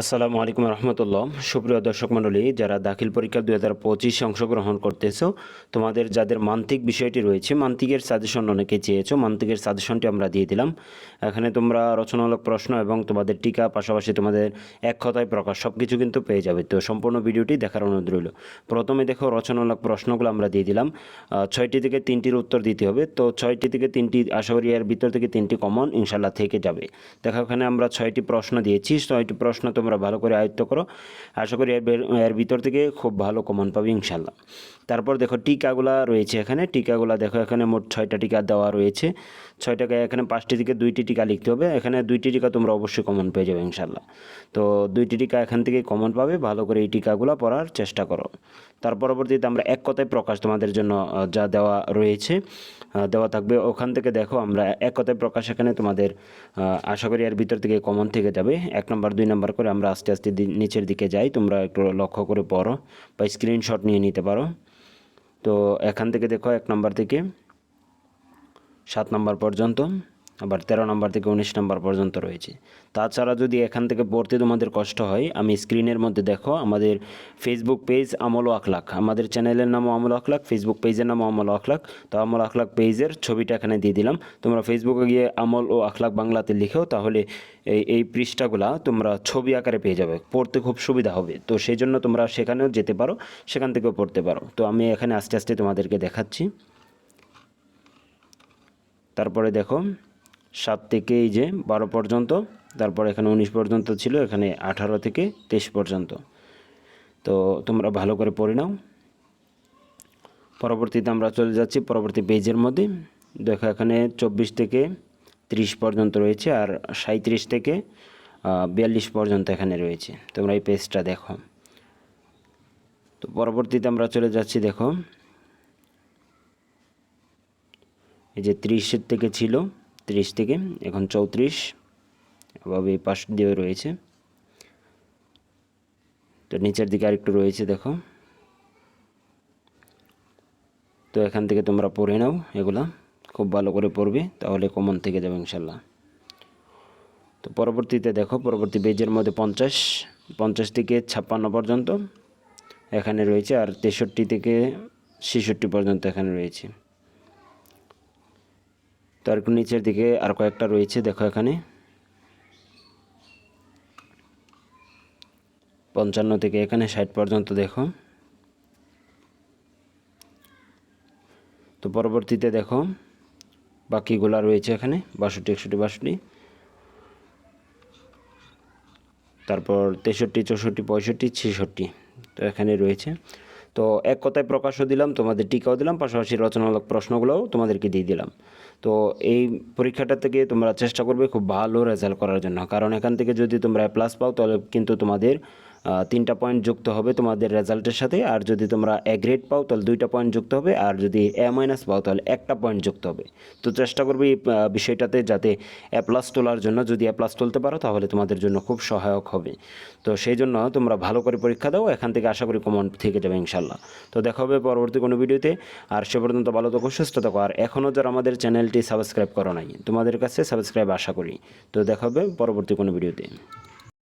আসসালামু আলাইকুম রহমতুল্লাহ। সুপ্রিয় দর্শক মণ্ডলী, যারা দাখিল পরীক্ষা দু হাজার পঁচিশে অংশগ্রহণ করতেছো, তোমাদের যাদের মান্তিক বিষয়টি রয়েছে, মান্তিকের সাজেশন অনেকে চেয়েছো, মান্তিকের সাজেশনটি আমরা দিয়ে দিলাম। এখানে তোমরা রচনামূলক প্রশ্ন এবং তোমাদের টিকা, পাশাপাশি তোমাদের এক কথায় প্রকাশ সব কিছু কিন্তু পেয়ে যাবে। তো সম্পূর্ণ ভিডিওটি দেখার অনুরোধ রইল। প্রথমে দেখো, রচনামূলক প্রশ্নগুলো আমরা দিয়ে দিলাম। ছয়টি থেকে তিনটির উত্তর দিতে হবে। তো ছয়টি থেকে তিনটি, আশা করি এর ভিতর থেকে তিনটি কমন ইনশাল্লাহ থেকে যাবে। দেখো, এখানে আমরা ছয়টি প্রশ্ন দিয়েছি। ছয়টি প্রশ্ন তোমরা ভালো করে আয়ত্ত করো। আশা করি এর এর ভিতর থেকে খুব ভালো কমন পাবে ইনশাল্লাহ তারপর দেখো টিকাগুলা রয়েছে এখানে। টিকাগুলা দেখো এখানে মোট ছয়টা টিকা দেওয়া রয়েছে। ছয়টাকে এখানে পাঁচটি থেকে দুইটি টিকা লিখতে হবে। এখানে দুইটি টিকা তোমরা অবশ্যই কমন পেয়ে যাবে ইনশাল্লাহ তো দুইটি টিকা এখান থেকে কমন পাবে। ভালো করে এই টিকাগুলো পড়ার চেষ্টা করো। তার পরবর্তীতে আমরা এক কথায় প্রকাশ তোমাদের জন্য যা দেওয়া রয়েছে দেওয়া থাকবে। ওখান থেকে দেখো আমরা এক কথায় প্রকাশ এখানে তোমাদের আশা করি এর ভিতর থেকে কমন থেকে যাবে। এক নম্বর, দুই নম্বর করে আমরা আস্তে আস্তে নিচের দিকে যাই, তোমরা একটু লক্ষ্য করে পড়ো বা স্ক্রিনশট নিয়ে নিতে পারো। তো এখান থেকে দেখো এক নম্বর থেকে সাত নম্বর পর্যন্ত। আবার তেরো নম্বর থেকে উনিশ নম্বর পর্যন্ত রয়েছে। তাছাড়া যদি এখান থেকে পড়তে তোমাদের কষ্ট হয়, আমি স্ক্রিনের মধ্যে দেখো, আমাদের ফেসবুক পেজ আমল আখলাক আমাদের চ্যানেলের নামও আমল আখলাক ফেসবুক পেজের নামও আমল আখলাক তো আমল আখলাক পেজের ছবিটা এখানে দিয়ে দিলাম। তোমরা ফেসবুকে গিয়ে আমল ও আখলাক বাংলাতে লিখেও তাহলে এই এই পৃষ্ঠাগুলা তোমরা ছবি আকারে পেয়ে যাবে। পড়তে খুব সুবিধা হবে। তো সেই জন্য তোমরা সেখানেও যেতে পারো, সেখান থেকেও পড়তে পারো। তো আমি এখানে আস্তে আস্তে তোমাদেরকে দেখাচ্ছি। তারপরে দেখো সাত থেকে এই যে বারো পর্যন্ত, তারপর এখানে উনিশ পর্যন্ত ছিল, এখানে আঠারো থেকে তেইশ পর্যন্ত। তো তোমরা ভালো করে পড়ে নাও। পরবর্তীতে আমরা চলে যাচ্ছি পরবর্তী পেজের মধ্যে। দেখো এখানে চব্বিশ থেকে ত্রিশ পর্যন্ত রয়েছে আর সাঁত্রিশ থেকে বিয়াল্লিশ পর্যন্ত এখানে রয়েছে। তোমরা এই পেজটা দেখো। তো পরবর্তীতে আমরা চলে যাচ্ছি, দেখো। এই যে ত্রিশের থেকে ছিল ত্রিশ থেকে, এখন চৌত্রিশ এভাবে পাশ দিয়ে রয়েছে। তো নিচের দিকে আরেকটু রয়েছে, দেখো। তো এখান থেকে তোমরা পড়ে নাও এগুলা, খুব ভালো করে পড়বে, তাহলে কমন থেকে যাবে ইনশাল্লাহ তো পরবর্তীতে দেখো, পরবর্তী পেজের মধ্যে পঞ্চাশ পঞ্চাশ থেকে ছাপ্পান্ন পর্যন্ত এখানে রয়েছে, আর তেষট্টি থেকে ছেষট্টি পর্যন্ত এখানে রয়েছে। তো আর নিচের দিকে আর কয়েকটা রয়েছে, দেখো এখানে। পঞ্চান্ন থেকে এখানে ষাট পর্যন্ত, দেখো। তো পরবর্তীতে দেখো, বাকিগুলা রয়েছে এখানে, বাষট্টি, একষট্টি, বাষট্টি। তারপর তেষট্টি, চৌষট্টি, পঁয়ষট্টি, ছেষট্টি, তো এখানে রয়েছে। তো এক কথায় প্রকাশও দিলাম, তোমাদের টিকাও দিলাম, পাশাপাশি রচনামূলক প্রশ্নগুলোও তোমাদেরকে দিয়ে দিলাম। তো এই পরীক্ষাটা থেকে তোমরা চেষ্টা করবে খুব ভালো রেজাল্ট করার জন্য। কারণ এখান থেকে যদি তোমরা প্লাস পাও, তাহলে কিন্তু তোমাদের তিনটা পয়েন্ট যুক্ত হবে তোমাদের রেজাল্টের সাথে। আর যদি তোমরা এ গ্রেড পাও, তাহলে দুইটা পয়েন্ট যুক্ত হবে। আর যদি এ মাইনাস পাও, তাহলে একটা পয়েন্ট যুক্ত হবে। তো চেষ্টা করবে এই বিষয়টাতে যাতে এ প্লাস তোলার জন্য। যদি এ প্লাস তুলতে পারো, তাহলে তোমাদের জন্য খুব সহায়ক হবে। তো সেই জন্য তোমরা ভালো করে পরীক্ষা দাও। এখান থেকে আশা করি কমন থেকে যাবে ইনশাল্লাহ তো দেখা হবে পরবর্তী কোনো ভিডিওতে আর সে পর্যন্ত ভালো থাকো, সুস্থ থাকো। আর এখনও যারা আমাদের চ্যানেলটি সাবস্ক্রাইব করো নাই। তোমাদের কাছে সাবস্ক্রাইব আশা করি। তো দেখা হবে পরবর্তী কোনো ভিডিওতে।